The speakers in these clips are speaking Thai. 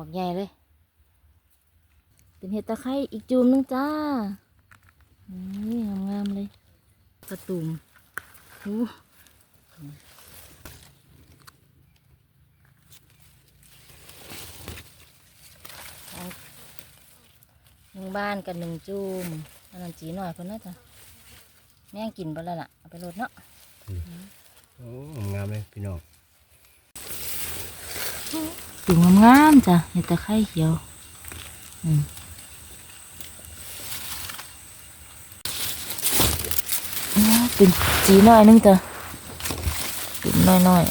บักใหญ่เลย เป็นเห็ดตะไคร้อีกจูมหนึงจ้า นี่งามๆเลย กระตุ่มโอ้หนึ่งบ้านกันหนึ่งจูมอันนั้นจีหน่อยคนน่าจะแม่งกินไปแล้วล่ะเอาไปรดเนาะโอ้งามเลยพี่น้อง ตุ่มงามๆจ้ะเห็ดตะไคร้เขียวอืมอ๋อเป็นจีหน่อยนึงจ้ะตุ่มน้อย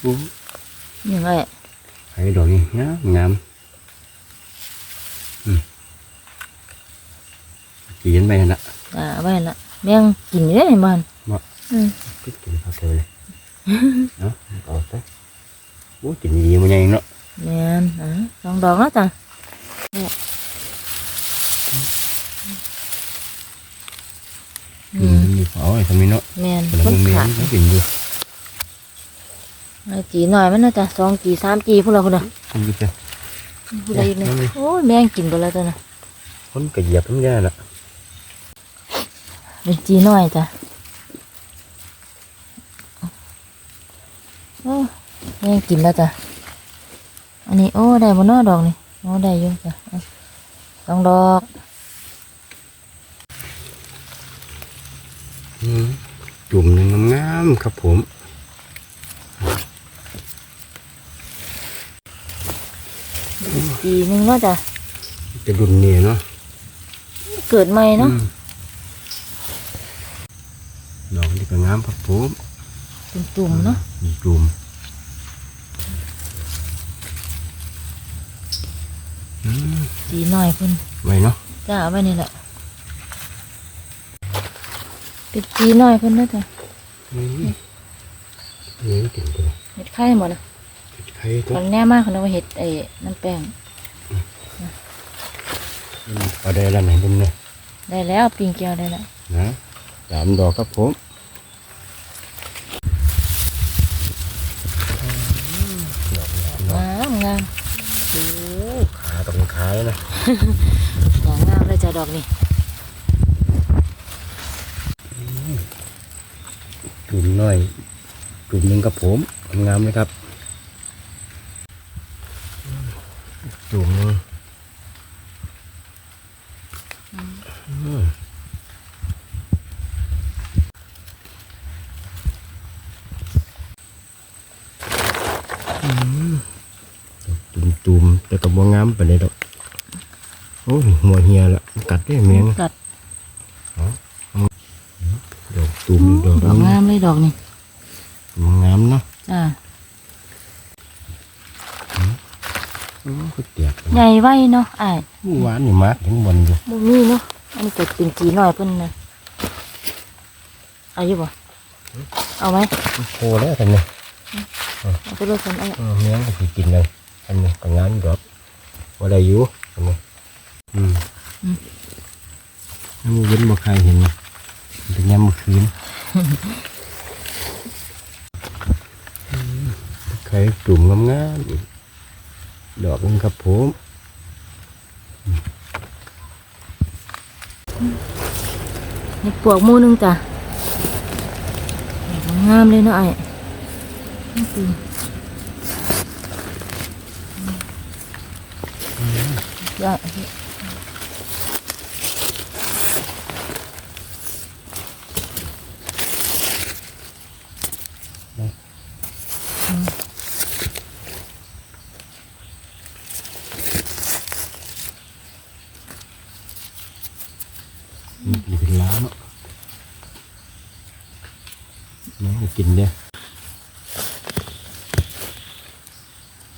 โอ้ๆยังไงไอ้ดอกนี้งามงามอืมกินไปนั่นละอ่าเอาไว้ละแม่งกินอยู่ได้เห็นบ้านบ่อืม ก็กินเขาเธอเลยเนาะเอาไปโอ้กินดีมันยังเนาะแม่นอ่าสองดอกแล้วจ้ะอืมมีเผาไอ้ทำไมเนาะแม่นแต่ละคนมึงมีขาดกินอยู่ไอ้จีหน่อยมันน่าจะสองจีสามจีพูดละพูดละคนก็จะพูดละอีกเนี่ยโอ้ยแม่งกินไปแล้วจ้ะนะคนก็เหยียบมันได้ละเป็นจีหน่อยจ้ะโอ้ แม่งกินแล้วจ้ะอันนี้โอ้ได้บนนอดอกนี่โอ้ได้อยุ่จ้ะเอาสองดอกอืมจุ่มหนึ่งงามๆครับผมจีหนึ่งเนาะจ้ะจะดุนเนี่ยเนาะเกิดใหม่เนาะอืมดอกนี่ก็งามครับผมเป็นตุ่มเนาะมีจุ่มอื มจีหน่อยเพิ่นไว้เนาะจ้าเอาไว้นี่แหละเป็นจีหน่อยเพิ่นเนาะจ้ะอืมนี่กินตัวเห็ดไข่หมดนะไข่ตัตวอนแน่มากเขาเรียกว่าเห็ดไอ้น้ำแป้งเอาได้แล้วไหนบุญเนี่ยได้แล้วปิงเกียวได้แล้วนะสามดอกครับผม ขาต้องขายนะดอกงามเลยจ้ะดอกนี่จุ่มน้อยจุ่มหนึ่งกับผมงามเลยครับจุ่มหนึ่งอืมอืม จุ่มๆแต่ก็บ่งามไปเลยดอกโอ้ยหัวเหียละกัดได้แมงกัดดอกตุ่มดอกดอกงามเลยดอกนี่มันงามเนาะจ้าโอ้ก็เตียกใหญ่ไว้เนาะอ้ายหวานอยู่มากถึงบนอยู่บ่มีเนาะอันนี้ก็เป็นจีหน่อยเพิ่นนะเอาอยู่บ่เอาไหมโคแล้วทันนี้เอาไปเลยคนไอ้เออเมียงก็สิกินเลย อันนี้ก็งานดอกว่าได้อยู่อันนี้อืมน้ำเย็นบ่ใครเห็นนะมันเป็นยามมื้อคืนอืมใครจุ่มงามๆอีกดอกนึงครับผมเห็ดปวกมูนึงจ้ะงามเลยเนาะไอ้นี่คือ ได้นี่เป็นล้าเนาะน้องกินเด้อ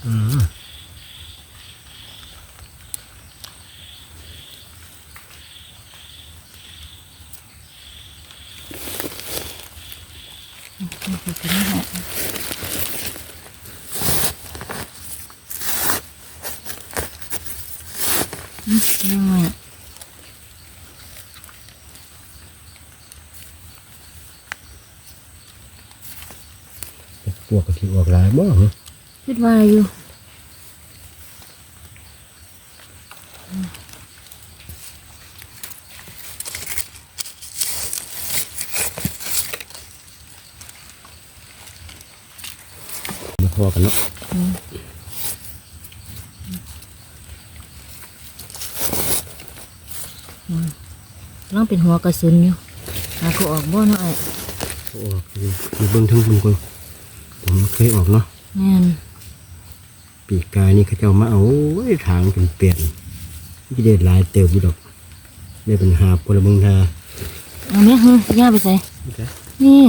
อืม ยังไงพวกกะทิออกหลายบ่ เหรอคิดว่าอยู่มาพอกันาะลองเป็นหัวกระสุนอยู่หาก็ออกบ่เนาะไอ้ออกอยู่เบิ่งทั้งบุญคนผมเคยออกเนาะแม่นปีกายนี่เขาเจ้ามาเอาโอ้ทางเป็นเปลี่ยนที่เด็ดลายเติบอยู่ดอกได้เป็นหาพลเมืองทาเอาแม่ฮึย่าไปใส่นี่เอา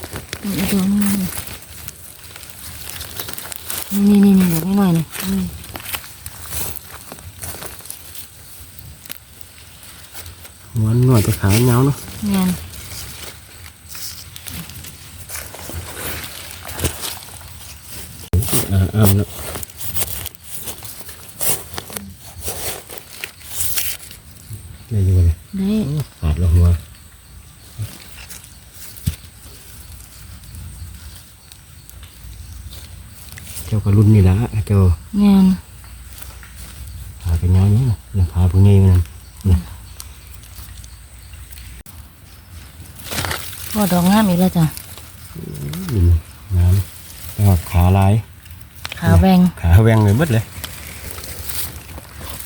อีกตัว นึงนี่นี่นี่เดี๋ยวไม่หน่อยนี่อืมหัวหน่อยจะขาวเงาเนาะแม่นอ่าอ้ามเนาะได้อยังไง ได้ ขาดและหัว เจ้าก็รุ่นนี่ละเจ้าแม่นขาเป็นเงาเนี้นะยังขาผู้ใหญ่มันนี่พอดอกงามอีกแล้วจ้ะดินน้ำแต่ว่าขาลาย ขาแวงขาแหวงเลยเบิดเลย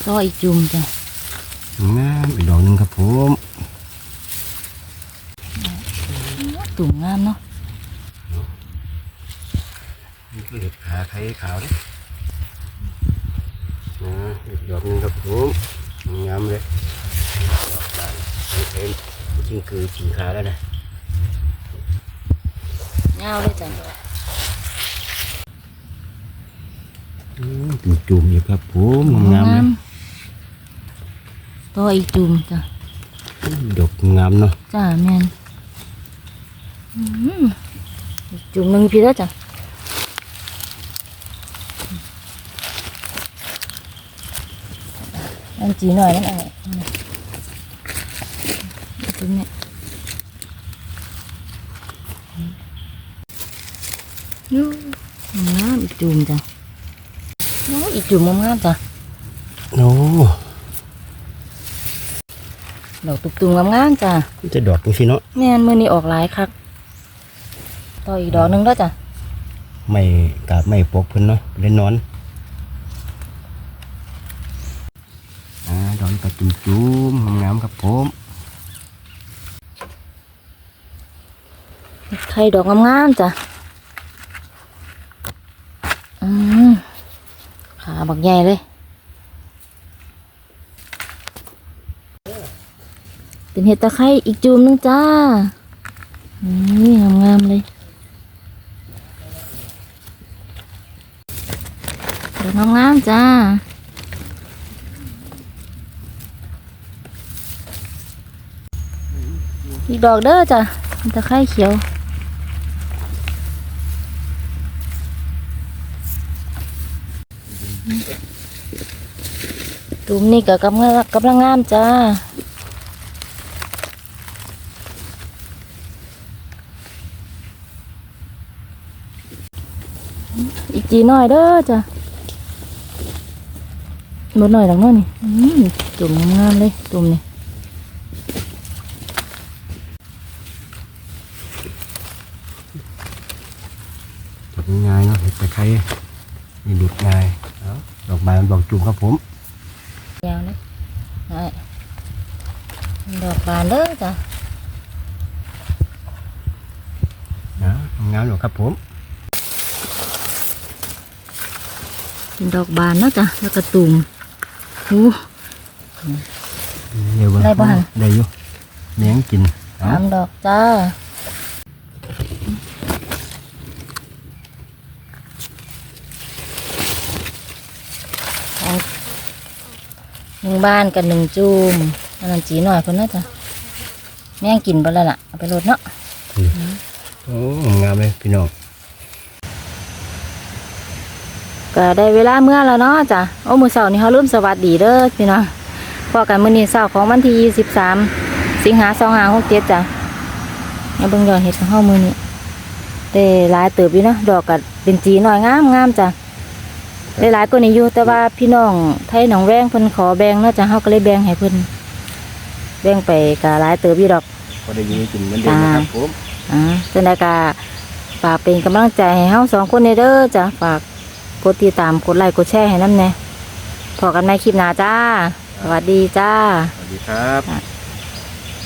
ก็อีกจุ่มจ้ะงามอีกดอกหนึ่งครับผม ตุ่มงามเนาะ นี่คือเห็ดขาไข่ขาวเลยนะอีกดอกหนึ่งครับผมงามเลยไข่ไข่จริงคือสีขาแล้วนะยาวเลยจ้ะอืมจุ่มจุ่มๆอยู่ครับผมงามๆเลยก็อีกจุ่มจ้ะดอกงามเนาะจ้าแม่นอืมอีกจุ่มหนึ่งพี่แล้วจ้ะ อันจีหน่อยนั่นเองจุ่มเนี่ยยูงามอีกจุ่มจ้ะโอ้อีกจุ่มงามๆจ้ะโอ้ดอกตุ่มๆงามๆจ้ะจะดอกจังสิเนาะแม่นมือนี้ออกหลายคักต่ออีกดอกหนึงแล้วจ้ะ ไม่กาบไม่ปกเพิ่นเนาะเล่นนอนอ่าดอกนี้ก็จุ่มจุ่มงามครับผมไข่ดอกงามๆจ้ะอืมขาบักใหญ่เลยเป็นเห็ดตะไคร้อีกจูมหนึงจ้านี่งามๆเลย ดอกงามๆจ้าอีกดอกเด้อจ้ะเห็ดตะไคร้เขียว ตุ่มนี่ก็กำลังกำลังงามจ้าอีกจีน่อยเด้อจ้ะ หมดหน่อยหลังน้อยนี่อืมตุ่มงามๆเลยตุ่มนี่ดอกง่ายๆเนาะเห็ดตะไคร้นี่ดุดง่ายเอาดอกไม้มันบอกจุ่มครับผมยาวเลยได้ดอกบานเด้อจ้ะนะงามอยู่ครับผมเป็นดอกบานเนาะจ้ะแล้วก็ตุ่ม หูเดี๋ยวเบิ่งได้บ่หั่น ได้อยู่เลี้ยงกินเอา สามดอกจ้าหนึ่งบ้านกันหนึ่งจูมอันนั้นจีหน่อยคนน่าจะแม่งกินไปแล้วล่ะเอาไปรดเนาะ โอ้ งามเลยพี่น้อง ก็ได้เวลาเมื่อแล้วเนาะจ้ะโอ้มือเสาร์นี่เขาลืมสวัสดีเด้อพี่น้องพอกันมื้อนี้เสาร์ของวันที่ 23 สิงหา2567จ้ะมาเบิ่งยอดเห็ดของเฮามือนี้แต่หลายเติบอยู่เนาะดอกกัเป็นจีหน่อยงามงามจ้ะได้หลายกว่านี้อยู่แต่ว่าพี่น้องไทยหนองแวงเพิ่นขอแบ่งเนาะจ้ะเฮาก็เลยแบ่งให้เพิ่นแบ่งไปกะหลายเติบอยู่ดอกพอได้อยินกินเหมือนเดิมนะครับผมอ่าจังได๋ก็ฝากเป็นกำลังใจให้เฮาสองคนในเด้อจ้ะฝาก กดติดตามกดไลค์กดแชร์ให้นำแหน่พอกันในคลิปหน้าจ้า สวัสดีจ้า สวัสดีครับ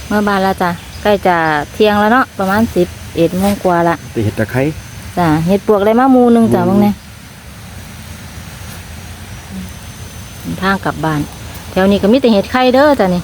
เมื่อบานแล้วจ้ะใกล้จะเที่ยงแล้วเนาะประมาณสิบเอ็ดโมงกว่าละไปเห็ดตะไคร้จ้ะเห็ดปวกได้มาหมูหนึงจ้ะหมู่มึงเนี่ยทางกลับบ้าน แถวนี้ก็มีแต่เห็ดไข่เด้อจ้ะนี่